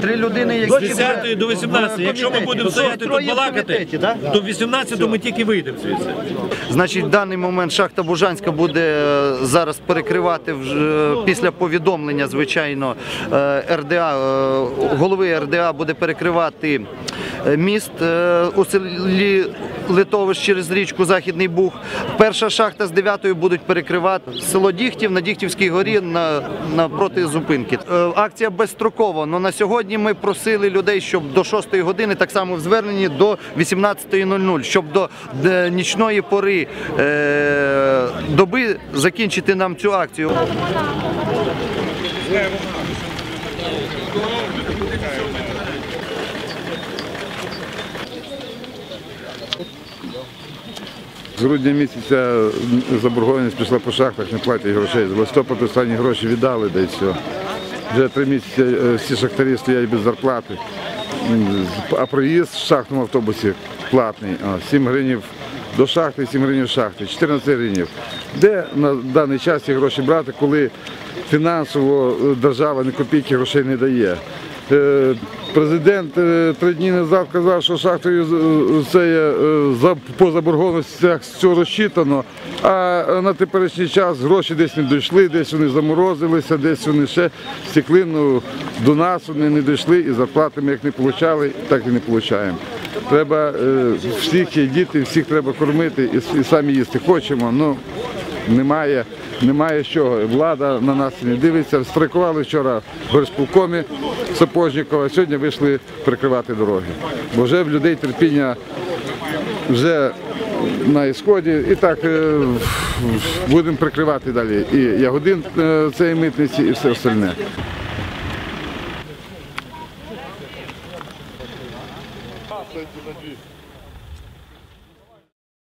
Три людини, З які 10 до 18. Якщо ми будемо стояти тут балакати, до 18 ми тільки вийдемо звідси. Значить, в даний момент шахта Бужанська буде е, зараз перекривати вже після повідомлення, звичайно, е, РДА, е, голови РДА буде перекривати е, міст е, у селі Литовищ через річку Західний Буг. Перша шахта з 9 будуть перекривати село Дігтів на Дігтівській горі на, напроти зупинки. Е, Акція безстрокова, але на сьогодні ми просили людей, щоб до 6 години, так само в зверненні до 18.00, щоб до е, нічної пори е, доби закінчити нам цю акцію. З грудня місяця заборгованість пішла по шахтах, не платять грошей. З листопада останні гроші віддали, да і все. Вже три місяці е, всі шахтарі стоять без зарплати. А проїзд в шахтному автобусі платний. А, 7 гривень до шахти, 7 гривень шахти, 14 гривень. Де на даний час ці гроші брати, коли фінансово е, держава ні копійки грошей не дає? Е, Президент е, три дні назад казав, що шахтою це є, е, по заборгованостях все розчитано, а на теперішній час гроші десь не дійшли, десь вони заморозилися, десь вони ще стекли, ну, до нас вони не дійшли і зарплати ми як не отримали, так і не отримуємо. Треба всіх є діти, всіх треба кормити і самі їсти хочемо. Ну, немає, немає чого. Влада на нас не дивиться. Страйкували вчора в горсполкомі Сапожнікова, сьогодні вийшли прикривати дороги. Бо вже в людей терпіння вже на ісході. І так е, будемо прикривати далі і ягодин е, цієї митниці, і все остальне. На дві.